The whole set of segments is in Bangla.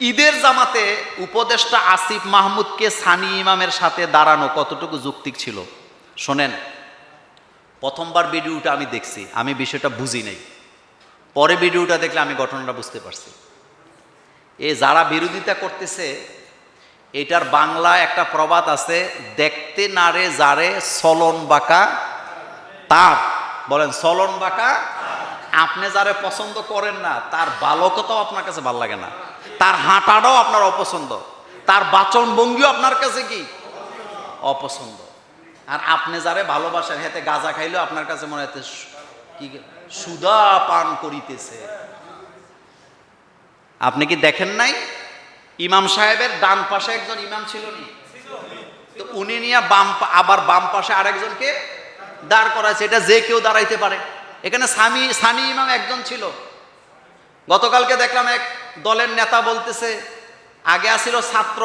ঈদের জামাতে উপদেষ্টা আসিফ মাহমুদকে সানি ইমামের সাথে দাঁড়ানো কতটুকু যুক্তিক ছিল? শোনেন, প্রথমবার ভিডিওটা আমি দেখছি, আমি বিষয়টা বুঝি নাই। পরে ভিডিওটা দেখলে আমি ঘটনাটা বুঝতে পারছি। এ যারা বিরোধিতা করতেছে, এটার বাংলা একটা প্রবাদ আছে, দেখতে নারে যারে সলন বাঁকা তার। বলেন, সলন বাঁকা? আপনি যারে পছন্দ করেন না, তার বালকতাও আপনার কাছে ভালো লাগে না। তার হাঁটাটাও আপনার অপছন্দ। তার বাচন ভঙ্গিও আপনার কাছে কি? অপছন্দ। আর আপনি যারে ভালোবাসেন, হেতে গাঁজা খাইলেও আপনার কাছে মনে হতে কি সুদা পান করিতেছে। আপনি কি দেখেন নাই? ইমাম সাহেবের ডান পাশে একজন ইমাম ছিল নি? তো উনি নিয়ে বাম আবার বাম পাশে আরেকজনকে দাঁড় করাইছে। এটা যে কেউ দাঁড়াইতে পারে। এখানে সামি সানি ইমাম একজন ছিল। গতকালকে দেখলাম এক দলের নেতা বলতেছে, আগে আসিল ছাত্র,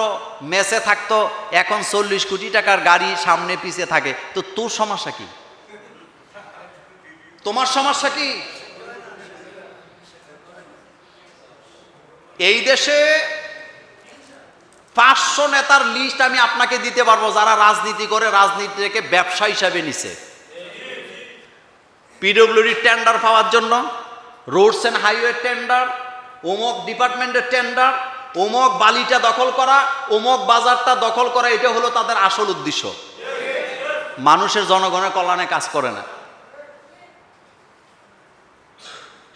মেসে থাকতো, এখন চল্লিশ কোটি টাকার গাড়ি সামনে পিছিয়ে থাকে। তো তোর সমস্যা কি? তোমার সমস্যা কি? এই দেশে পাঁচশো নেতার লিস্ট আমি আপনাকে দিতে পারব, যারা রাজনীতি করে রাজনীতিকে ব্যবসা হিসাবে নিছে। পিডব্লিউডি টেন্ডার পাওয়ার জন্য রোডস অ্যান্ড হাইওয়ে টেন্ডার অমুক ডিপার্টমেন্টের টেন্ডার অমুক বালিটা দখল করা অমুক বাজারটা দখল করা, এটা হলো তাদের আসল উদ্দেশ্য। মানুষের জনগণের কল্যাণে কাজ করে না।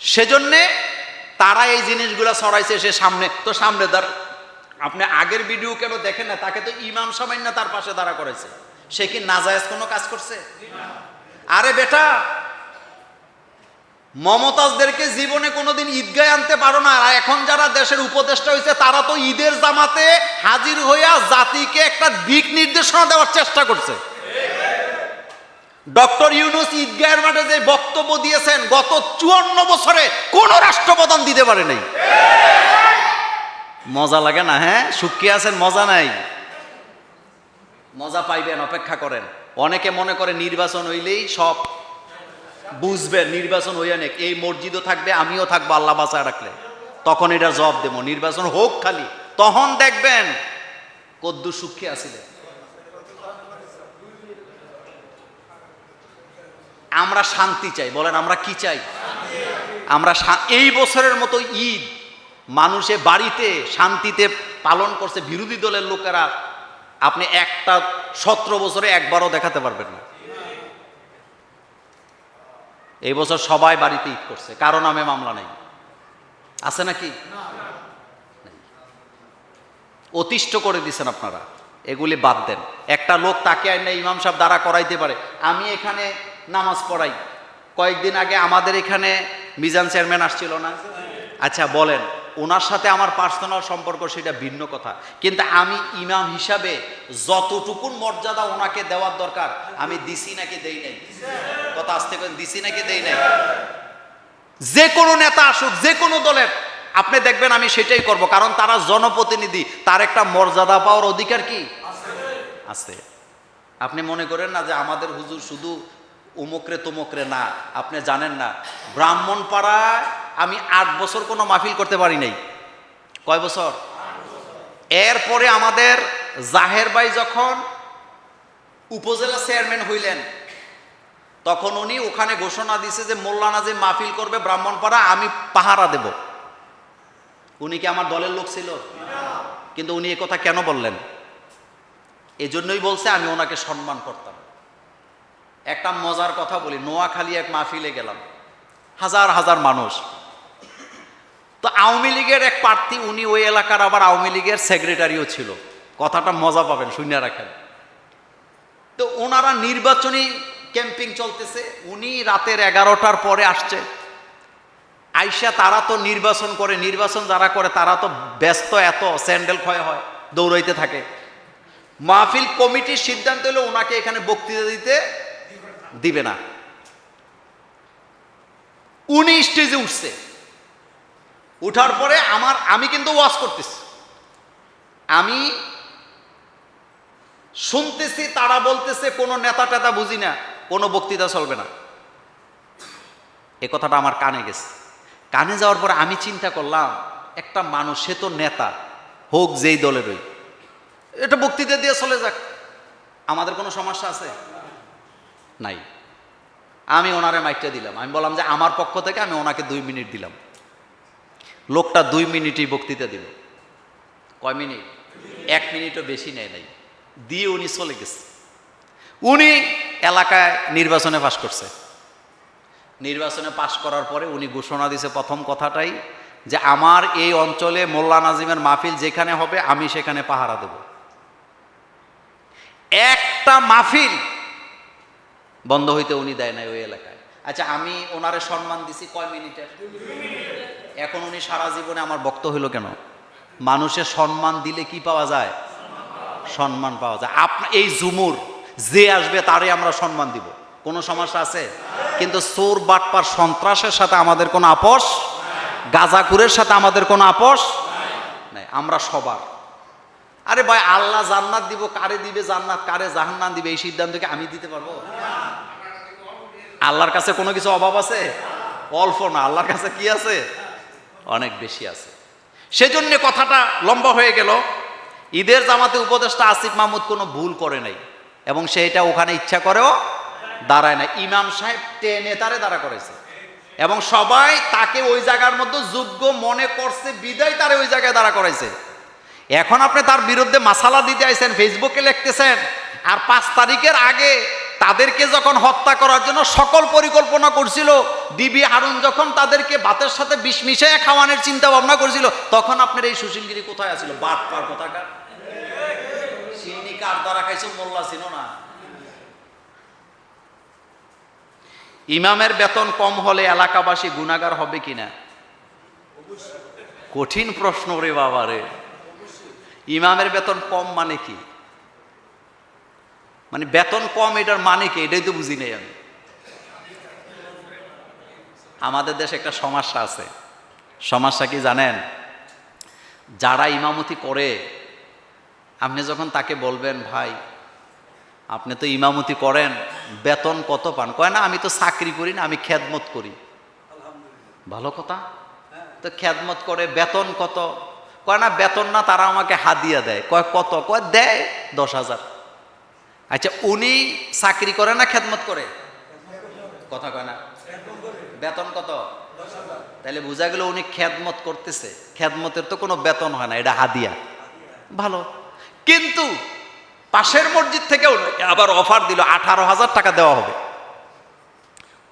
সেজন্যে তারা এই জিনিসগুলো ছড়াইছে সে সামনে। তো সামনে তার আপনি আগের ভিডিও কেন দেখেন না? তাকে তো ইমাম সামান্য তার পাশে দাঁড়া করেছে সে কি নাজায়েজ কোনো কাজ করছে? আরে বেটা মমতাজদেরকে জীবনে কোনোদিন ঈদগায় আনতে পারো না। আর এখন যারা দেশের উপদেষ্টা হয়েছে, তারা তো ঈদের জামাতে হাজির হইয়া জাতিকে একটা দিক নির্দেশনা দেওয়ার চেষ্টা করছে। ডক্টর ইউনুস ঈদগাহের মাঠে যে বক্তব্য দিয়েছেন, গত চুয়ান্ন বছরে কোন রাষ্ট্রপ্রধান দিতে পারে নাই। মজা লাগে না হ্যাঁ? সুখী আছেন, মজা নাই। মজা পাইবেন, অপেক্ষা করেন। অনেকে মনে করে নির্বাচন হইলেই সব বুঝবেন, নির্বাচন হইয়া নেক। এই মসজিদও থাকবে, আমিও থাকব, আল্লাহ বাঁচায় রাখলে। তখন এটা জব দেব। নির্বাচন হোক খালি। তখন দেখবেন কদ্দু সুখী আসিলেন আমরা শান্তি চাই। বলেন, আমরা কি চাই? আমরা এই বছরের মতো ঈদ, মানুষে বাড়িতে শান্তিতে পালন করছে। বিরোধী দলের লোকেরা আপনি একটা সতেরো বছরে একবারও দেখাতে পারবেন না। এই বছর সবাই বাড়িতে ঈদ করছে, কারও নামে মামলা নেই। আছে নাকি? অতিষ্ঠ করে দিছেন আপনারা, এগুলি বাদ দেন। একটা লোক তাকে আইনে ইমাম সাহেব দ্বারা করাইতে পারে। আমি এখানে নামাজ পড়াই। কয়েকদিন আগে আমাদের এখানে মিজান চেয়ারম্যান আসছিল না? আচ্ছা বলেন। ওনার সাথে আমার পার্সোনাল সম্পর্ক সেটা ভিন্ন কথা। কিন্তু আমি ইমাম হিসাবে যতটুকুন মর্যাদা ওনাকে দেওয়ার দরকার, আমি দিছি নাকি দেই নাই? কথা আসতে করেন দিছি নাকি দেই নাই? যে কোনো নেতা আসুক যে কোনো দলের, আপনি দেখবেন আমি সেটাই করব, কারণ তারা জনপ্রতিনিধি, তার একটা মর্যাদা পাওয়ার অধিকার কি? আছে। আপনি মনে করেন না যে আমাদের হুজুর শুধু উমকরে তুমকরে না, আপনি জানেন না ব্রাহ্মণ পাড়ায় আমি আট বছর কোনো মাহফিল করতে পারি নাই। কয় বছর? এরপরে আমাদের জাহের ভাই যখন উপজেলা চেয়ারম্যান হইলেন, তখন উনি ওখানে ঘোষণা দিছে যে মোল্লানা যে মাহফিল করবে ব্রাহ্মণপাড়া, আমি পাহারা দেব। উনি কি আমার দলের লোক ছিল? কিন্তু উনি কথা কেন বললেন? এজন্যই বলছে, আমি ওনাকে সম্মান করতাম। একটা মজার কথা বলি, নোয়াখালী এক মাহফিলে গেলাম। হাজার হাজার মানুষ। তো আওয়ামী লীগের এক প্রার্থী, উনি ওই এলাকার আবার আওয়ামী লীগের সেক্রেটারিও ছিল। কথাটা মজা পাবেন, শুনে রাখেন। তো ওনারা নির্বাচনী ক্যাম্পিং চলতেছে, উনি রাতের এগারোটার পরে আসছে। আইসা তারা তো নির্বাচন করে, নির্বাচন যারা করে, তারা তো ব্যস্ত এত, স্যান্ডেল ক্ষয় হয়, দৌড়াইতে থাকে। মাহফিল কমিটির সিদ্ধান্ত হলো ওনাকে এখানে বক্তৃতা দিতে দিবে না। উনি স্টেজে উঠছে। উঠার পরে আমার, আমি কিন্তু ওয়াজ করতেছি। আমি শুনতেছি, তারা বলতেছে, কোনো নেতা টেতা বুঝি না, কোনো বক্তৃতা চলবে না। এ কথাটা আমার কানে গেছে। কানে যাওয়ার পরে আমি চিন্তা করলাম, একটা মানুষ, সে তো নেতা, হোক যেই দলেরই। এটা বক্তৃতা দিয়ে চলে যাক। আমাদের কোনো সমস্যা আছে? নাই। আমি ওনারে মাইকটা দিলাম। আমি বললাম যে, আমার পক্ষ থেকে আমি ওনাকে দুই মিনিট দিলাম। লোকটা দুই মিনিটই বক্তৃতা দিল। কয় মিনিট? এক মিনিটও বেশি নেয় নাই। দিয়ে উনি চলে গেছে। উনি এলাকায় নির্বাচনে পাশ করছে। নির্বাচনে পাশ করার পরে উনি ঘোষণা দিছে প্রথম কথাটাই যে আমার এই অঞ্চলে মোল্লা নাজিমের মাহফিল যেখানে হবে, আমি সেখানে পাহারা দেব। একটা মাহফিল বন্ধ হইতে উনি দেয় নাই ওই এলাকায়। আচ্ছা আমি ওনারে সম্মান দিছি কয় মিনিটের? এখন উনি সারা জীবনে আমার বক্ত হইল কেন? মানুষের সম্মান দিলে কি পাওয়া যায়? সম্মান পাওয়া যায়। আপনার এই জুমুর যে আসবে তারে আমরা সম্মান দিব। কোনো সমস্যা আছে? কিন্তু চোর, বাটপার সন্ত্রাসের সাথে আমাদের কোনো আপোষ গাজাকুরের সাথে আমাদের কোনো আপোষ নাই, আমরা সবার। আরে ভাই, আল্লাহ জান্নাত দিব, কারে দিবে জান্নাত, কারে জাহান্নাম দিবে, এই সিদ্ধান্তকে আমি দিতে পারব? আল্লাহর কাছে কোনো কিছু অভাব আছে? অল্প না, আল্লাহর কাছে কি আছে? অনেক বেশি আছে। সেজন্য কথাটা লম্বা হয়ে গেল। ঈদের জামাতে উপদেষ্টা আসিফ মাহমুদ কোনো ভুল করে নাই এবং সেইটা ওখানে ইচ্ছা করেও দাঁড়ায় না ইমাম সাহেব টেনে তারে দাঁড়া করেছে এবং সবাই তাকে ওই জায়গার মধ্যে যোগ্য মনে করছে, বিদায় তারে ওই জায়গায় দাঁড়া করেছে এখন আপনি তার বিরুদ্ধে মাসালা দিতে আইছেন, ফেসবুকে লিখতেছেন, আর পাঁচ তারিখের আগে তাদেরকে যখন হত্যা করার জন্য সকল পরিকল্পনা করছিল, ডিবি হারুন যখন তাদেরকে ভাতের সাথে বিষ মিশিয়ে খাওয়ানোর চিন্তা ভাবনা করছিল, তখন আপনার এই সুশীলগিরি কোথায় আছিল? বাট পার কোথাকার? সিন্নি কার দ্বারা খাইছো? মোল্লা ছিল না। ইমামের বেতন কম হলে এলাকাবাসী গুণাগার হবে কিনা? কঠিন প্রশ্ন রে বাবা রে ইমামের বেতন কম মানে কি? মানে বেতন কম, এটার মানে কি? এটাই তো বুঝি নেই আমি। আমাদের দেশে একটা সমস্যা আছে। সমস্যা কি জানেন? যারা ইমামতি করে, আপনি যখন তাকে বলবেন, ভাই, আপনি তো ইমামতি করেন, বেতন কত পান? কয়, না, আমি তো চাকরি করি না, আমি খেদমত করি। ভালো কথা? তো খেদমত করে, বেতন কত? কয়, না, বেতন না, তারা আমাকে হাদিয়া দেয়। কয়, কত? কয়, দেয় দশ হাজার। আচ্ছা উনি চাকরি করে না খেদমত করে? কথা কয় না। বেতন কত? তাহলে বোঝা গেল উনি খেদমত করতেছে। খেদমতের তো কোনো বেতন হয় না, এটা হাদিয়া। ভালো। কিন্তু পাশের মসজিদ থেকেও আবার অফার দিল, আঠারো হাজার টাকা দেওয়া হবে।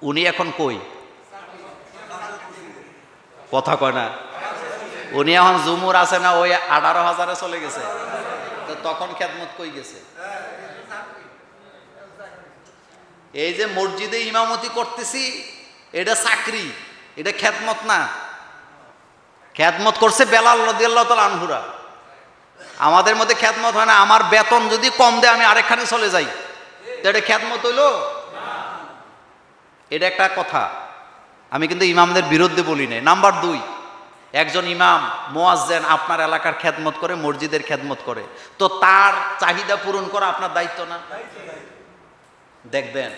উনি এখন কই? কথা কয় না। উনি এখন জুমুর আছে না, ওই আঠারো হাজারে চলে গেছে। তখন খেদমত কই গেছে? এই যে মসজিদে ইমামতি করতেছি এটা চাকরি এটা খেদমত না। খেদমত করছে বেলাল রদিয়াল্লাহ তাল আনহুরা। আমাদের মধ্যে খ্যাতমত হয় না আমার বেতন যদি কম দেয় আমি আরেকখানে চলে যাই। তো এটা খ্যাতমত হইল? এটা একটা কথা। আমি কিন্তু ইমামদের বিরুদ্ধে বলি নাই। নাম্বার দুই একজন ইমাম, মোয়াজ্জেন আপনার এলাকার খেদমত করে, মসজিদের খেদমত করে। তো তার চাহিদা পূরণ করা আপনার দায়িত্ব না? দেখবেন,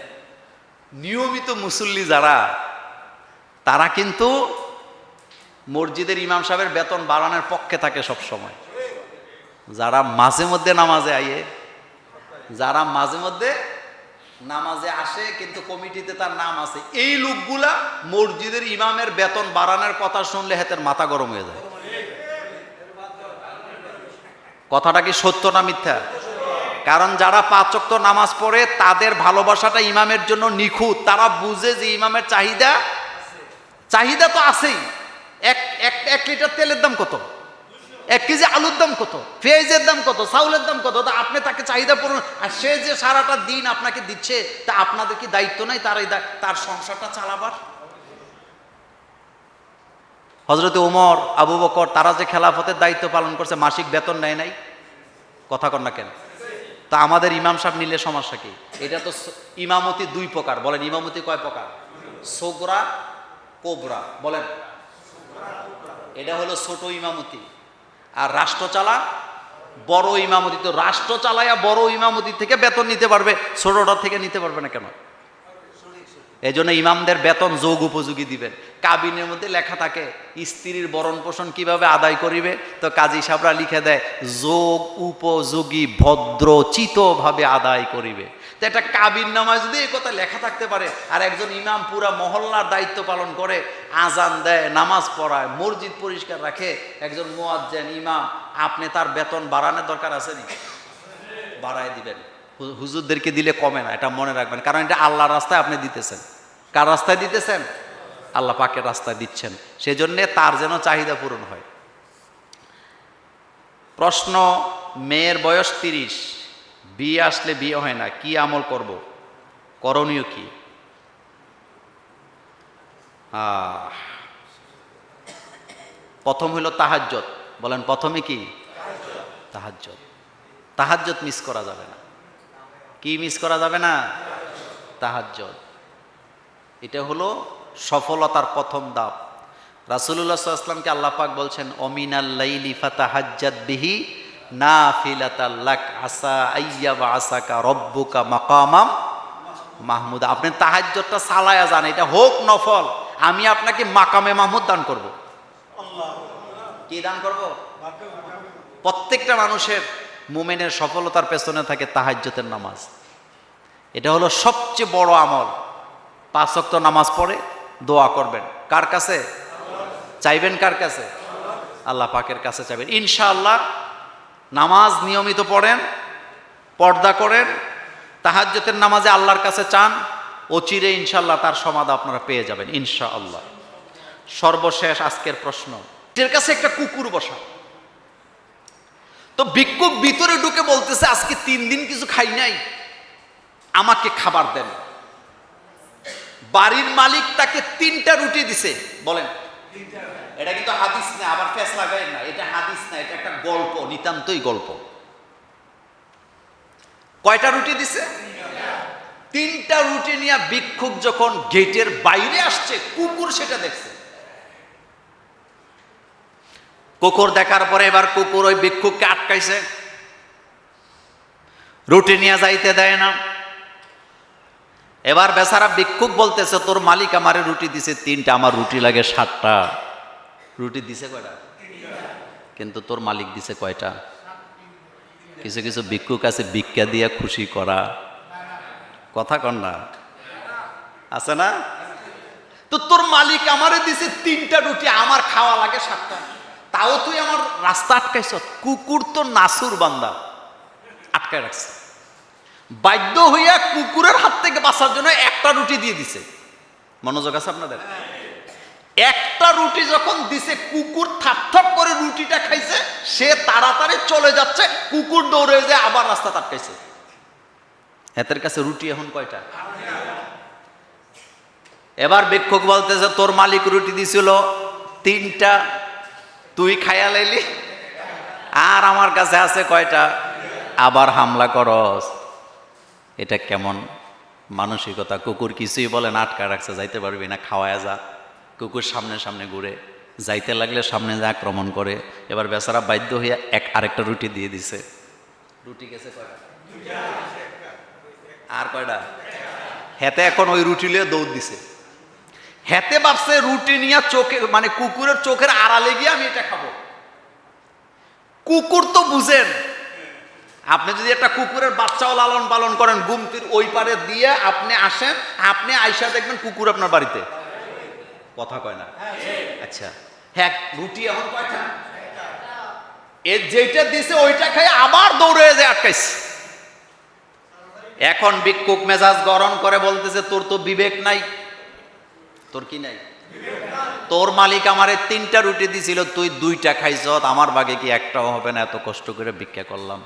নিয়মিত মুসল্লি যারা, তারা কিন্তু মসজিদের ইমাম সাহেবের বেতন বাড়ানোর পক্ষে থাকে সব সময় যারা মাঝে মধ্যে নামাজে আইয়ে, যারা মাঝে মধ্যে নামাজে আসে, কিন্তু কমিটিতে তার নাম আছে। এই লোকগুলা মসজিদের ইমামের বেতন বাড়ানোর কথা শুনলে হেতের মাথা গরম হয়ে যায়। কথাটা কি সত্য না মিথ্যা? কারণ যারা পাঁচক্ত নামাজ পড়ে, তাদের ভালোবাসাটা ইমামের জন্য নিখুঁত। তারা বুঝে যে ইমামের চাহিদা চাহিদা তো আছেই। এক এক এক লিটার তেলের দাম কত? এক কেজি আলুর দাম কত? পেঁয়াজের দাম কত? চাউলের দাম কত? তা আপনি তাকে চাহিদা পূরণ আর সে যে সারাটা দিন আপনাকে দিচ্ছে, তা আপনাদের কি দায়িত্ব নাই তার এই তার সংসারটা চালাবার? হজরত ওমর, আবু বকর, তারা যে খেলাফতের দায়িত্ব পালন করছে, মাসিক বেতন নেয় নাই? কথা কন না কেন? তা আমাদের ইমাম সাহেব নিলে সমস্যা কি? এটা তো ইমামতি দুই প্রকার। বলেন, ইমামতি কয় প্রকার? সোগরা, কোবরা। বলেন। এটা হলো ছোট ইমামতি। আর রাষ্ট্র চালা, বড় ইমামতি তো রাষ্ট্র চালায়া বড় ইমামতি থেকে বেতন নিতে পারবে ছোটটার থেকে নিতে পারবে না কেন? এই জন্য ইমামদের বেতন যোগ উপযোগী দিবেন। কাবিনের মধ্যে লেখা থাকে, স্ত্রীর বরণ পোষণ কীভাবে আদায় করিবে? তো কাজী সাহরা লিখে দেয়, যোগ উপযোগী, ভদ্রচিতভাবে আদায় করিবে। তো একটা কাবির নামায় যদি এই কথা লেখা থাকতে পারে। আর একজন ইমাম পুরা মহল্লার দায়িত্ব পালন করে, আজান দেয়, নামাজ পড়ায়, মসজিদ পরিষ্কার রাখে। একজন মোয়াজ্জেন ইমাম, আপনি তার বেতন বাড়ানোর দরকার আছে নি বাড়ায় দিবেন। হুজুরদেরকে দিলে কমে না, এটা মনে রাখবেন। কারণ এটা আল্লাহর রাস্তায় আপনি দিতেছেন। কার রাস্তায় দিতেছেন? আল্লাহ পাকের রাস্তায় দিচ্ছেন। সেজন্যে তার যেন চাহিদা পূরণ হয়। প্রশ্ন, মেয়ের বয়স তিরিশ। বিয়ে আসলে বিয়ে হয় না, কি আমল করব? করণীয় কি? প্রথম হইল তাহাজ্জত বলেন, প্রথমে কি? তাহাজ্জত তাহাজ্জত মিস করা যাবে না। কি মিস করা যাবে না? তাহাজ্জত এটা হলো সফলতার প্রথম দাপ রাসুল্লাহ সাল্লামকে আল্লাহ পাক বলছেন অমিনাল্লাইলি ফাতাহাজ্জাত বিহি না ফিলাতাল্লাক আসা আইয়া বা আসাকা রব্বুকা মাকামাম মাহমুদ। আপনি তাহাজ্জতটা সালায়া যান, এটা হোক নফল আমি আপনাকে মাকামে মাহমুদ দান করব। কি দান করব? প্রত্যেকটা মানুষের মোমেনের সফলতার পেছনে থাকে তাহাজ্জতের নামাজ। এটা হলো সবচেয়ে বড় আমল। পাঁচ ওয়াক্ত নামাজ পড়ে, দোয়া করবেন। কার কাছে? চাইবেন কার কাছে? আল্লাহ পাকের কাছে চাইবেন। ইনশাআল্লাহ নামাজ নিয়মিত পড়েন, পর্দা করেন তাহাজ্জতের নামাজে আল্লাহর কাছে চান অচিরে ইনশাল্লাহ তার সমাধা আপনারা পেয়ে যাবেন, ইনশাআল্লাহ। সর্বশেষ আজকের প্রশ্ন, এর কাছে একটা কুকুর বসা। তো ভিক্ষুক ভিতরে ঢুকে বলতেছে, আজকে তিন দিন কিছু খাই নাই, আমাকে খাবার দেন। বাড়ির মালিক তাকে তিনটা রুটি দিছে, বলেন। এটা কিন্তু হাদিস না, আবার ফেস লাগাই না। এটা হাদিস না, এটা একটা গল্প, নিতান্তই গল্প। কয়টা রুটি দিছে? তিনটা রুটি নিয়ে ভিক্ষুক যখন গেটের বাইরে আসছে, কুকুর সেটা দেখছে। কুকুর দেখার পরে এবার কুকুর ওই ভিক্ষুককে আটকাইছে। রুটি নিয়ে যাইতে দেয় না। এবার বেচারা ভিক্ষুক বলতেছে, তোর মালিক আমারে রুটি দিছে, তিনটা, আমার রুটি লাগে সাতটা। রুটি দিছে কয়টা? কিন্তু তোর মালিক দিছে কয়টা? কিছু কিছু ভিক্ষুক আছে ভিক্ষা দিয়ে খুশি করা। কথা কন না। আছে না? তো তোর মালিক আমারে দিছে তিনটা রুটি, আমার খাওয়া লাগে সাতটা। তাও তুই আমার রাস্তা আটকাইছ? কুকুর তো নাসুর বান্দা। আটকায় রাখছে। বাধ্য হইয়া কুকুরের হাত থেকে বাঁচার জন্য একটা রুটি দিয়ে দিছে। মনোযোগ আছে আপনাদের? একটা রুটি যখন দিছে, কুকুর থাপ করে রুটিটা খাইছে, সে তাড়াতাড়ি চলে যাচ্ছে, কুকুর দৌড়ে যায় আবার রাস্তা আটকাইছে এতের কাছে রুটি এখন কয়টা? এবার ভিক্ষুক বলতেছে, তোর মালিক রুটি দিছিল, তিনটা, তুই খাইয়া লাইলি? আর আমার কাছে আছে কয়টা? আবার হামলা করস। এটা কেমন মানসিকতা? কুকুর কিছুই বলে না, আটকা রাখছে, যাইতে পারবি না, খাওয়ায় যা। কুকুর সামনে সামনে ঘুরে, যাইতে লাগলে সামনে যা আক্রমণ করে, এবার বেচারা বাধ্য হইয়া এক আরেকটা রুটি দিয়ে দিছে। রুটি গেছে কয়টা? আর কয়টা? হেতে এখন ওই রুটি লিয়ে দৌড় দিছে। হেতে ভাবছে, রুটি নিয়ে চোখে মানে কুকুরের চোখের আড়ালে গিয়ে আমি এটা খাব। কুকুর তো বুঝেন, আপনি যদি একটা কুকুরের বাচ্চাও লালন পালন করেন গুমতির ওই পারে দিয়ে আপনি আসেন, আপনি আইসা দেখবেন কুকুর আপনার বাড়িতে। কথা কয় না? আচ্ছা। হ্যাঁ রুটি এখন কয়টা? এর যেটা দিছে ওইটা খাই আবার দৌড়ে যায় আটকাইছে। এখন ভিক্ষুক মেজাজ গরম করে বলতেছে তোর তো বিবেক নাই। তোর কি নাই? তোর মালিক আমারে তিনটা রুটি দিছিল তুই দুইটা খাইছ আমার বাগে কি একটাও হবে না? এত কষ্ট করে ভিক্ষা করলাম।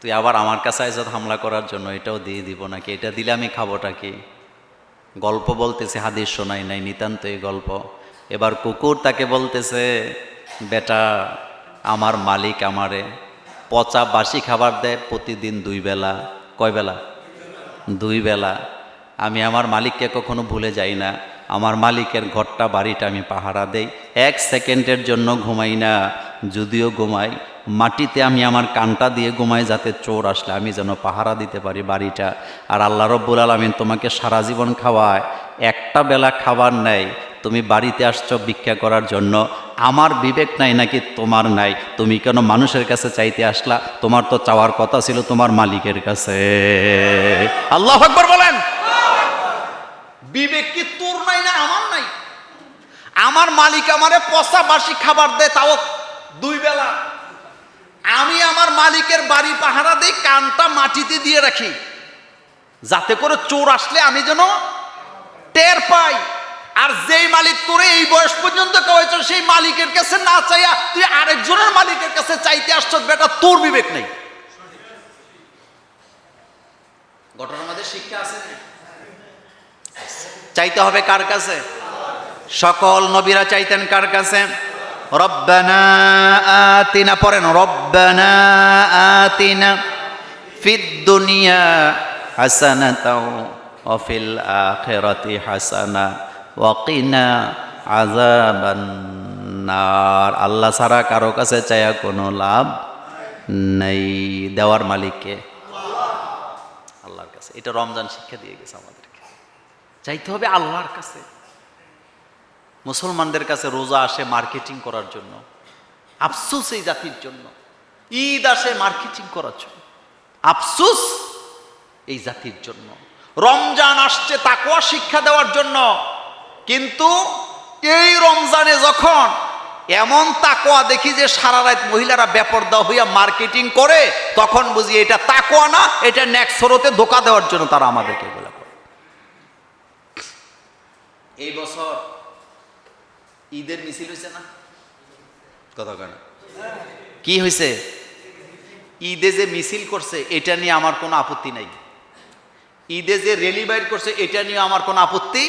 তুই আবার আমার কাছে আইজত হামলা করার জন্য এটাও দিয়ে দিব নাকি? এটা দিলে আমি খাবোটা কি? গল্প বলতেছে, হাদিস শোনাই নাই, নিতান্ত এই গল্প। এবার কুকুর তাকে বলতেছে, বেটা, আমার মালিক আমারে পচা বাসি খাবার দেয় প্রতিদিন দুই বেলা। কয় বেলা? দুই বেলা। আমি আমার মালিককে কখনো ভুলে যাই না। আমার মালিকের ঘরটা, বাড়িটা আমি পাহারা দেই। এক সেকেন্ডের জন্য ঘুমাই না, যদিও ঘুমাই। মাটিতে আমি আমার কানটা দিয়ে ঘুমাই যাতে চোর আসলে আমি যেন পাহারা দিতে পারি বাড়িটা। আর আল্লাহ রব্বুল আলমিন তোমাকে সারা জীবন খাওয়ায়। একটা বেলা খাবার নেই, তুমি বাড়িতে আসছো ভিক্ষা করার জন্য। আমার বিবেক নাই নাকি তোমার নাই? তুমি কেন মানুষের কাছে চাইতে আসলা? তোমার তো চাওয়ার কথা ছিল তোমার মালিকের কাছে। আল্লাহ আকবর বলেন। বিবেক কি তোর নাই না আমার নাই? আমার মালিক আমারে পচা বাসি খাবার দেয়, তাও দুই বেলা। আমি আমার মালিকের বাড়ি পাহারা দিই, কানটা মাটিতে দিয়ে রাখি। যাতে করে চোর আসলে আমি যেন টের পাই। আর যেই মালিক তোরে এই বয়স পর্যন্ত খাওয়াইছ সেই মালিকের কাছে না চাইয়া তুই আরেকজনের মালিকের কাছে চাইতে আসছ, বেটা, তোর বিবেক নেই। ঘটনার মধ্যে শিক্ষা আছে চাইতে হবে কার কাছে? সকল নবীরা চাইতেন কার কাছে? রব্বানা আতিনা, পড়েন, রব্বানা আতিনা ফিদ দুনিয়া হাসানাতাও ওয়া ফিল আখিরাতি হাসানা ওয়া কিনা আযাবান নার আল্লাহ ছাড়া কারও কাছে চায়া কোনো লাভ নেই দেওয়ার মালিককে। আল্লাহর কাছে। এটা রমজান শিক্ষা দিয়ে গেছে আমাদেরকে। চাইতে হবে আল্লাহর কাছে। মুসলমানদের কাছে রোজা আসে মার্কেটিং করার জন্য। আফসুস এই জাতির জন্য। ঈদ আসে মার্কেটিং করার জন্য। আফসুস এই জাতির জন্য। রমজান আসছে তাকুয়া শিক্ষা দেওয়ার জন্য। কিন্তু এই রমজানে যখন এমন তাকোয়া দেখি যে সারা রাত মহিলারা বেপর্দা হইয়া মার্কেটিং করে, তখন বুঝি এটা তাকোয়া না, এটা নেক্সরতে ধোকা দেওয়ার জন্য তারা আমাদেরকে করে। এই বছর ঈদের মিছিল হয়েছে না? কথা কেন কি হয়েছে? ঈদে যে মিছিল করছে এটা নিয়ে আমার কোনো আপত্তি নাই। ঈদে যে রেলি বাইর করছে এটা নিয়ে আমার কোনো আপত্তি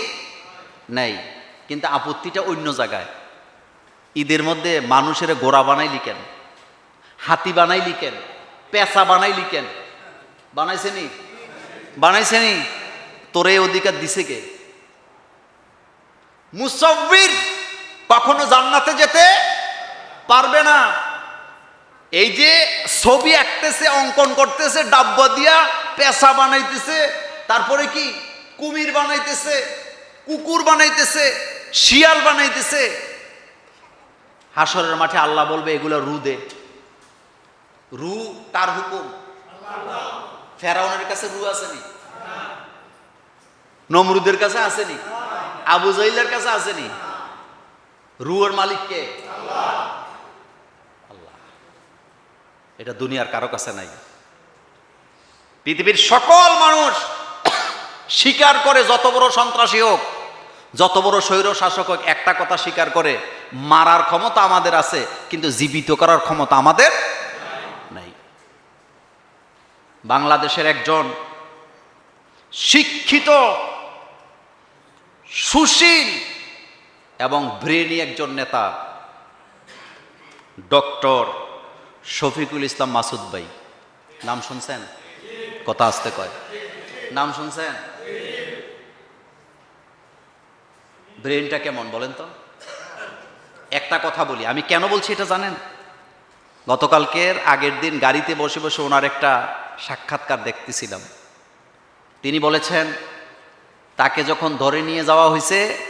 নাই। কিন্তু আপত্তিটা অন্য জায়গায়। ঈদের মধ্যে মানুষের গোড়া বানাই লিখেন হাতি বানাই লিখেন পেঁচা বানাই লিখেন বানাইছেনি বানাইছেনি তোরে অধিকার দিছে কে? মুসব্বির! কখনো জান্নাতে যেতে পারবে না। এই যে ছবি আঁকতেছে, অঙ্কন করতেছে, ডাব্বা দিয়া পেশা বানাইতেছে, তারপরে কি কুমির বানাইতেছে, কুকুর বানাইতেছে, শিয়াল বানাইতেছে। হাসরের মাঠে আল্লাহ বলবে, এগুলো রু দে রু তার হুকুম? ফেরাউনের কাছে রু আসেনি নমরুদের কাছে আসেনি আবু জাইলের কাছে আসেনি রুয়ের মালিক কে? আল্লাহ। এটা দুনিয়ার কারও কাছে নাই। পৃথিবীর সকল মানুষ স্বীকার করে যত বড় সন্ত্রাসী হোক, যত বড় স্বৈর শাসক হোক, একটা কথা স্বীকার করে, মারার ক্ষমতা আমাদের আছে, কিন্তু জীবিত করার ক্ষমতা আমাদের নাই। বাংলাদেশের একজন শিক্ষিত, সুশীল এবং ব্রেনি একজন নেতা, ডক্টর শফিকুল ইসলাম মাসুদ ভাই। নাম শুনছেন? কথা আসতে কয়। নাম শুনছেন? ব্রেনটা কেমন বলেন তো? একটা কথা বলি, আমি কেন বলছি এটা জানেন? গতকালকের আগের দিন গাড়িতে বসে বসে ওনার একটা সাক্ষাৎকার দেখতেছিলাম। তিনি বলেছেন, তাকে যখন ধরে নিয়ে যাওয়া হয়েছে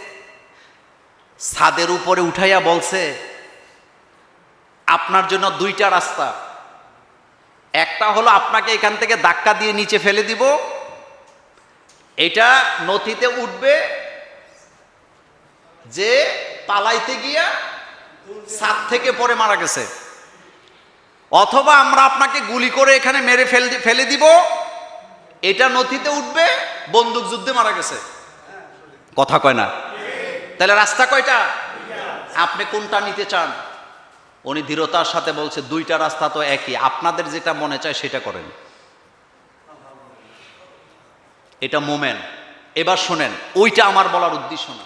ছাদের উপরে উঠাইয়া বলছে, আপনার জন্য দুইটা রাস্তা। একটা হলো আপনাকে এখান থেকে ধাক্কা দিয়ে নিচে ফেলে দিব। এটা নথিতে উঠবে যে পালাইতে গিয়া ছাদ থেকে পরে মারা গেছে। অথবা আমরা আপনাকে গুলি করে এখানে মেরে ফেল ফেলে দিব। এটা নথিতে উঠবে বন্দুক যুদ্ধে মারা গেছে। কথা কয় না। তাহলে রাস্তা কয়টা? আপনি কোনটা নিতে চান? উনি দৃঢ়তার সাথে বলছে, দুইটা রাস্তা তো একই, আপনাদের যেটা মনে চায় সেটা করেন। এটা মোমেন। এবার শোনেন, ওইটা আমার বলার উদ্দেশ্য না।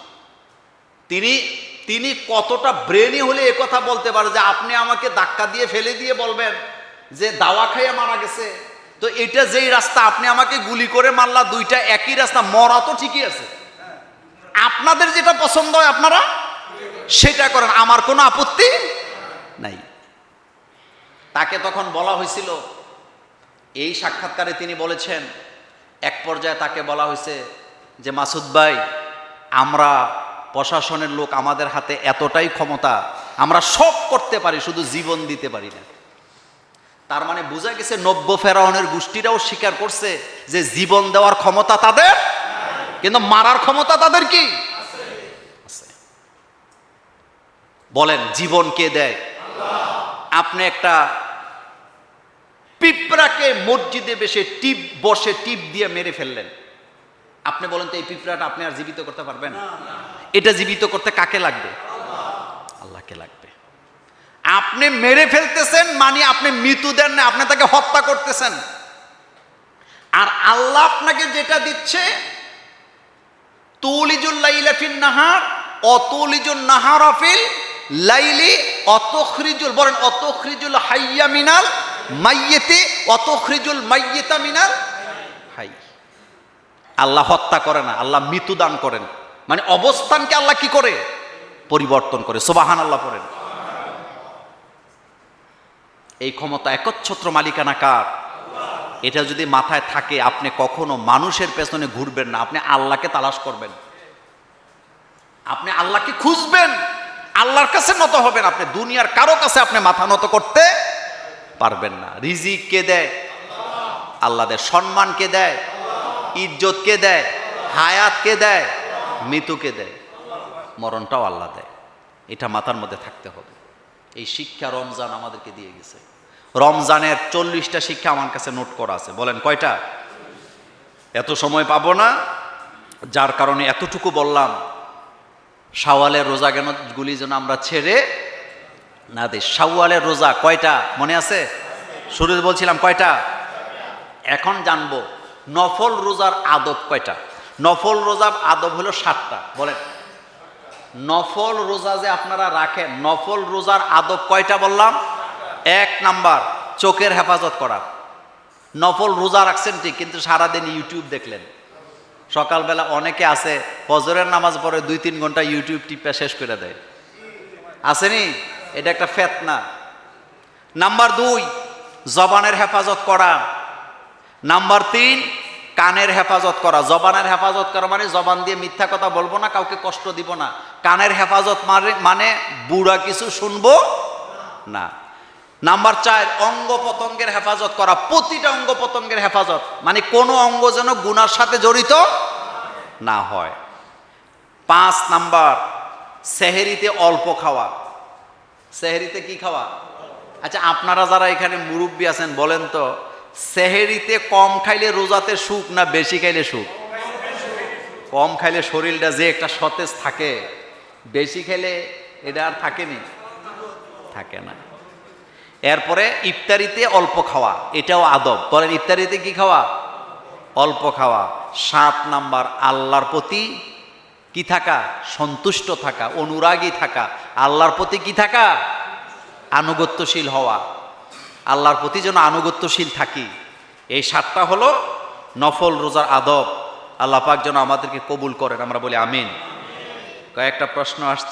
তিনি তিনি কতটা ব্রেনি হলে কথা বলতে পারে যে, আপনি আমাকে ধাক্কা দিয়ে ফেলে দিয়ে বলবেন যে, দাওয়া খাইয়া মারা গেছে। তো এটা যেই রাস্তা, আপনি আমাকে গুলি করে মারলা, দুইটা একই রাস্তা, মরা তো ঠিকই আছে। আপনাদের যেটা পছন্দ হয় আপনারা সেটা করেন। আমার কোনো আপত্তি নাই। তাকে তখন বলা হয়েছিল, এই সাক্ষাৎকারে তিনি বলেছেন, এক পর্যায়ে তাকে বলা হয়েছে যে, মাসুদ ভাই, আমরা প্রশাসনের লোক, আমাদের হাতে এতটাই ক্ষমতা, আমরা সব করতে পারি, শুধু জীবন দিতে পারি না। তার মানে বোঝা গেছে নব্য ফেরাউনের গোষ্ঠীরাও স্বীকার করছে যে, জীবন দেওয়ার ক্ষমতা তাদের কিন্তু মারার ক্ষমতা তাদের কি? বলেন, জীবন কে দেয়? আপনি একটা পিঁপড়াকে মসজিদে বেশে টিপ, বসে টিপ দিয়ে মেরে ফেললেন। আপনি বলেন তো এই পিঁপড়াটা আপনি আর জীবিত করতে পারবেন? এটা জীবিত করতে কাকে লাগবে? আল্লাহকে লাগবে। আপনি মেরে ফেলতেছেন মানে আপনি মৃত্যু দেন না, আপনি তাকে হত্যা করতেছেন। আর আল্লাহ আপনাকে যেটা দিচ্ছে নাহার লাইলি বলেন হাইয়া মিনাল মাইয়েতে মাইয়েতা মিনাল হাই। আল্লাহ হত্যা করে না, আল্লাহ মৃত্যু দান করেন। মানে অবস্থানকে আল্লাহ কি করে? পরিবর্তন করে। সোবাহান আল্লাহ পড়েন। এই ক্ষমতা একচ্ছত্র মালিকানা কার? এটা যদি মাথায় থাকে, আপনি কখনো মানুষের পেছনে ঘুরবেন না। আপনি আল্লাহকে তালাশ করবেন। আপনি আল্লাহকে খুঁজবেন। আল্লাহর কাছে নত হবেন আপনি। দুনিয়ার কারও কাছে আপনি মাথা নত করতে পারবেন না। রিজিক কে দেয়? আল্লাহ দেয় সম্মান কে দেয়? ইজ্জত কে দেয়? হায়াত কে দেয়? মৃত্যুকে দেয়? মরণটাও আল্লাহ দেয়। এটা মাথার মধ্যে থাকতে হবে। এই শিক্ষা রমজান আমাদেরকে দিয়ে গেছে। রমজানের চল্লিশটা শিক্ষা আমার কাছে নোট করা আছে। বলেন, কয়টা? এত সময় পাবো না, যার কারণে এতটুকু বললাম, শাওয়ালের রোজা কেন গুলি যেন আমরা ছেড়ে না দিই? শাওয়ালের রোজা কয়টা? মনে আছে? শুরুতে বলছিলাম কয়টা? এখন জানব, নফল রোজার আদব কয়টা? নফল রোজার আদব হলো সাতটা। বলেন, নফল রোজা যে আপনারা রাখেন, নফল রোজার আদব কয়টা বললাম? এক নাম্বার, চোখের হেফাজত করা। নফল রোজা রাখছেন ঠিক, কিন্তু সারাদিন ইউটিউব দেখলেন। সকালবেলা অনেকে আছে, ফজরের নামাজ পড়ে দুই তিন ঘণ্টা ইউটিউব টিপা শেষ করে দেয়। আসেনি? এটা একটা ফেতনা। নাম্বার দুই, জবানের হেফাজত করা। নাম্বার তিন, কানের হেফাজত করা। জবানের হেফাজত করা মানে জবান দিয়ে মিথ্যা কথা বলব না, কাউকে কষ্ট দিব না। কানের হেফাজত মানে মানে বুড়া কিছু শুনব না। নাম্বার চার অঙ্গ প্রত্যঙ্গের হেফাজত করা। প্রতিটা অঙ্গ প্রত্যঙ্গের হেফাজত। মানে কোনো অঙ্গ যেন গুনার সাথে জড়িত না হয়। পাঁচ নাম্বার, সেহেরিতে অল্প খাওয়া। সেহেরিতে কি খাওয়া? আচ্ছা আপনারা যারা এখানে মুরব্বী আছেন, বলেন তো, সেহেরিতে কম খাইলে রোজাতে সুখ না বেশি খাইলে সুখ? কম খাইলে শরীরটা যে একটা সতেজ থাকে, বেশি খেলে এটা আর থাকেনি? থাকে না। এরপরে ইফতারিতে অল্প খাওয়া, এটাও আদব। বলেন ইফতারিতে কি খাওয়া? অল্প খাওয়া। সাত নাম্বার, আল্লাহর প্রতি কি থাকা? সন্তুষ্ট থাকা, অনুরাগী থাকা। আল্লাহর প্রতি কি থাকা? আনুগত্যশীল হওয়া। আল্লাহর প্রতি যেন আনুগত্যশীল থাকি। এই সাতটা হলো নফল রোজার আদব। আল্লাহ পাক যেন আমাদেরকে কবুল করেন। আমরা বলি আমিন। কয়েকটা প্রশ্ন আসছে।